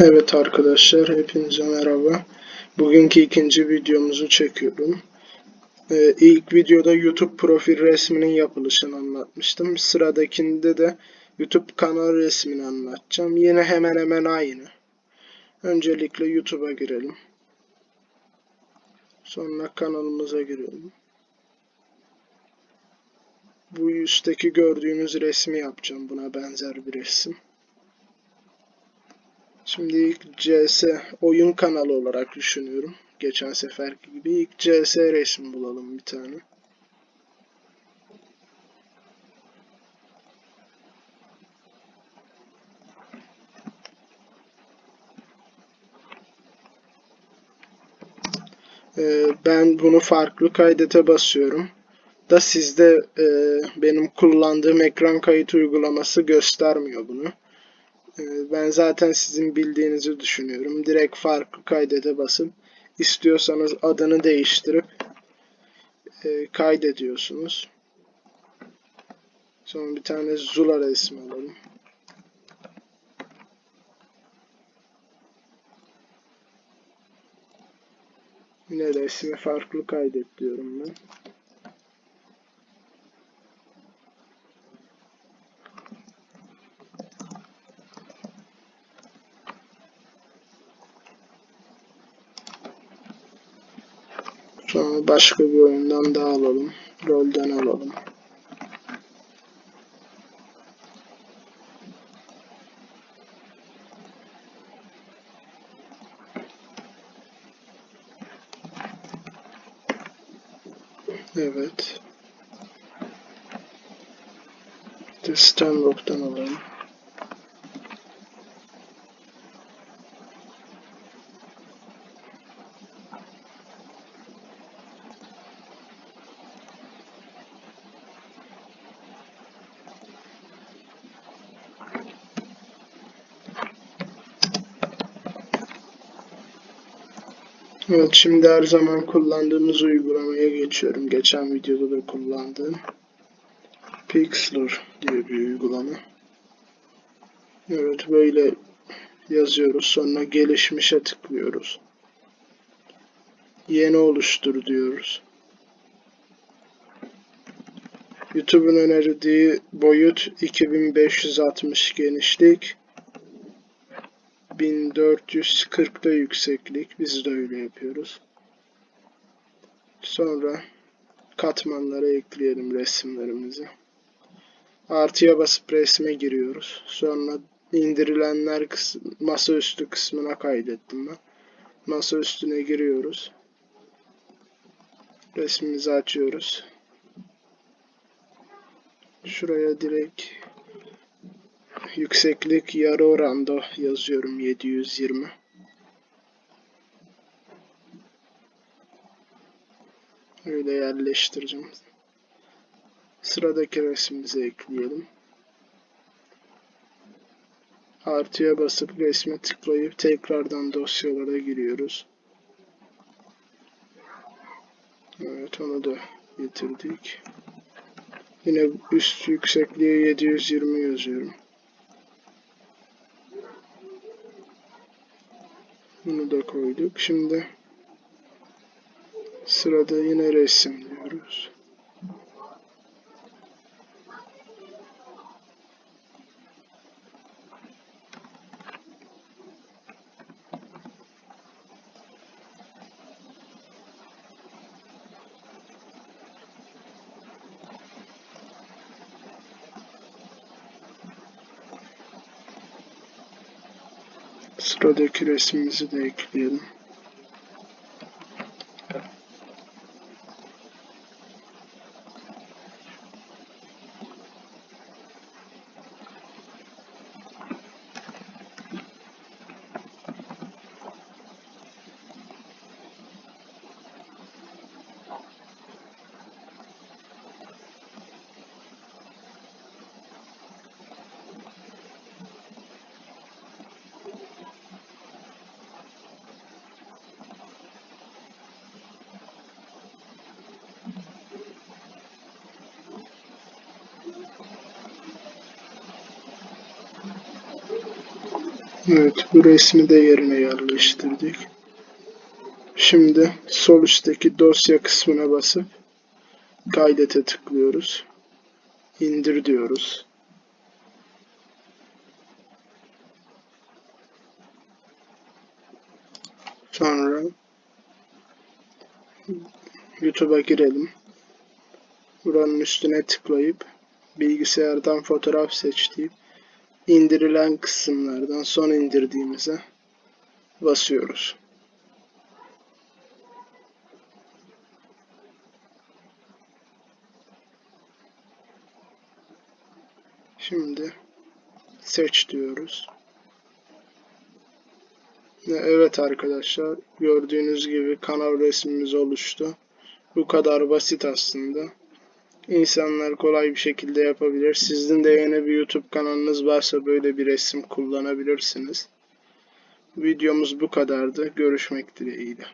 Evet arkadaşlar hepinize merhaba. Bugünkü ikinci videomuzu çekiyorum. Ee, ilk videoda YouTube profil resminin yapılışını anlatmıştım. Sıradakinde de YouTube kanal resmini anlatacağım. Yine hemen hemen aynı. Öncelikle YouTube'a girelim. Sonra kanalımıza girelim. Bu üstteki gördüğünüz resmi yapacağım. Buna benzer bir resim. Şimdi ilk CS oyun kanalı olarak düşünüyorum. Geçen seferki gibi ilk CS resmi bulalım bir tane. Ee, ben bunu farklı kaydete basıyorum. Da sizde e, benim kullandığım ekran kayıt uygulaması göstermiyor bunu. Ee, Ben zaten sizin bildiğinizi düşünüyorum. Direkt farklı kaydede basıp istiyorsanız adını değiştirip e, kaydediyorsunuz. Sonra bir tane Zula resmi alalım. Yine resmi farklı kaydet diyorum ben. Sonra başka bir oyundan daha alalım. LoL'den alalım. Evet. Stanlock'tan alalım. Evet şimdi her zaman kullandığımız uygulamaya geçiyorum. Geçen videoda da kullandığım Pixlr diye bir uygulama. Evet böyle yazıyoruz. Sonra gelişmişe tıklıyoruz. Yeni oluştur diyoruz. YouTube'un önerdiği boyut 2560 genişlik 1440'da yükseklik. Biz de öyle yapıyoruz. Sonra katmanlara ekleyelim resimlerimizi. Artıya basıp resme giriyoruz. Sonra indirilenler kısmı, masaüstü kısmına kaydettim ben. Masa üstüne giriyoruz. Resmimizi açıyoruz. Şuraya direkt Yükseklik yarı oranda yazıyorum 720. Öyle yerleştireceğim. Sıradaki resmimizi ekleyelim. Artıya basıp resme tıklayıp tekrardan dosyalara giriyoruz. Evet onu da getirdik. Yine üst yüksekliğe 720 yazıyorum. Bunu da koyduk. Şimdi sırada yine resim diyoruz. Sıradaki resmimizi de ekleyelim. Evet, bu resmi de yerine yerleştirdik. Şimdi sol üstteki dosya kısmına basıp kaydete tıklıyoruz. İndir diyoruz. Sonra YouTube'a girelim. Buranın üstüne tıklayıp bilgisayardan fotoğraf seç deyip indirilen kısımlardan son indirdiğimize basıyoruz. Şimdi seç diyoruz. Ve Evet arkadaşlar gördüğünüz gibi kanal resmimiz oluştu. Bu kadar basit aslında. İnsanlar kolay bir şekilde yapabilir. Sizin de yeni bir YouTube kanalınız varsa böyle bir resim kullanabilirsiniz. Videomuz bu kadardı. Görüşmek dileğiyle.